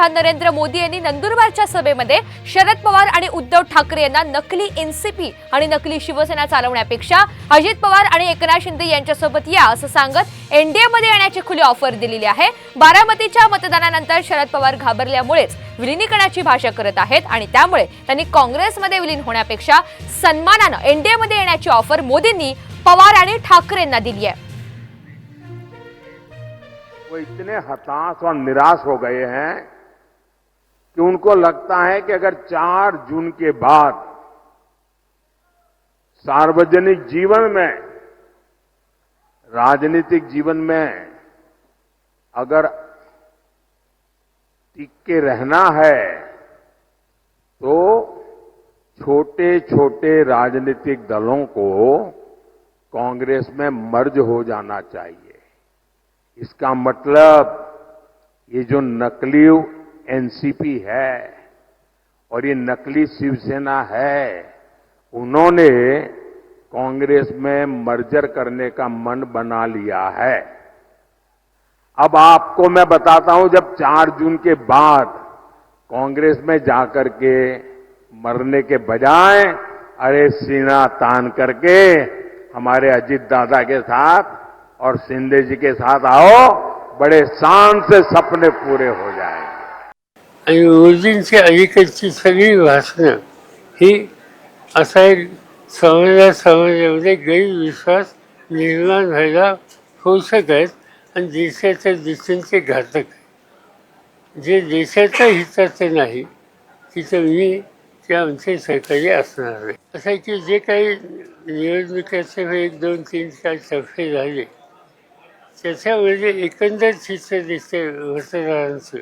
पंतप्रधान नरेंद्र मोदी यांनी नंदुरबारच्या सभेमध्ये शरद पवार आणि उद्धव ठाकरे यांना नकली एनसीपी आणि नकली शिवसेना चालवण्यापेक्षा अजित पवार आणि एकनाथ शिंदे यांच्यासोबत या असं सांगत एनडीए मध्ये येण्याची खुली ऑफर दिलेली आहे. बारामतीच्या मतदानानंतर शरद पवार घाबरल्यामुळेच विलिनीकरणाची भाषा करत आहेत आणि त्यामुळे त्यांनी काँग्रेसमध्ये विलीन होण्यापेक्षा सन्मानानं एनडीएमध्ये येण्याची ऑफर मोदींनी पवार आणि ठाकरेंना दिली आहे. वो इतने हताश और निराश हो गए हैं कि उनको लगता है कि अगर 4 जून के बाद सार्वजनिक जीवन में, राजनीतिक जीवन में अगर टिक के रहना है तो छोटे छोटे राजनीतिक दलों को कांग्रेस में मर्ज हो जाना चाहिए। इसका मतलब ये जो नकली एनसीपी है और ये नकली शिवसेना है, उन्होंने कांग्रेस में मर्जर करने का मन बना लिया है। अब आपको मैं बताता हूँ, जब 4 जून के बाद कांग्रेस में जाकर के मरने के बजाय अरे सीना तान करके हमारे अजीत दादा के साथ और शिंदे जी के साथ आओ, बड़े शान से सपने पूरे हो जाएँगे। आणि गुरुजींची अलीकडची सगळी भाषणं ही असा एक समाजा समाजामध्ये म्हणजे गैरविश्वास निर्माण व्हायला पोषक आहेत आणि देशाच्या दृष्टीचे घातक जे देशाच्या हिताचं नाही तिथं मी ते आमचे सहकारी असणार आहे. असं आहे की जे काही निवडणुकीचे एक दोन तीन चार टप्पे झाले त्याच्यामध्ये एकंदर चित्र दिसते मतदारांचं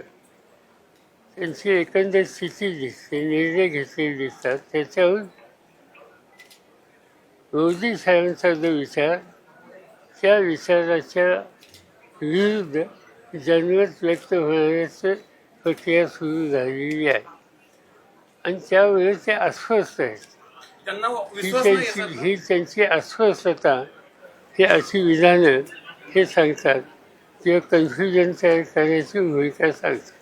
त्यांची एकंदर स्थिती दिसते निर्णय घेतलेले दिसतात. त्याच्याहून मोदी साहेबांचा जो विचार त्या विचाराच्या विरुद्ध जनमत व्यक्त होण्याचं प्रक्रिया सुरू झालेली आहे. आणि त्यामुळे ते अस्वस्थ आहेत. ही त्यांची ही त्यांची अस्वस्थता ही अशी विधानं हे सांगतात. किंवा कन्फ्युजन तयार करण्याची भूमिका सांगतात.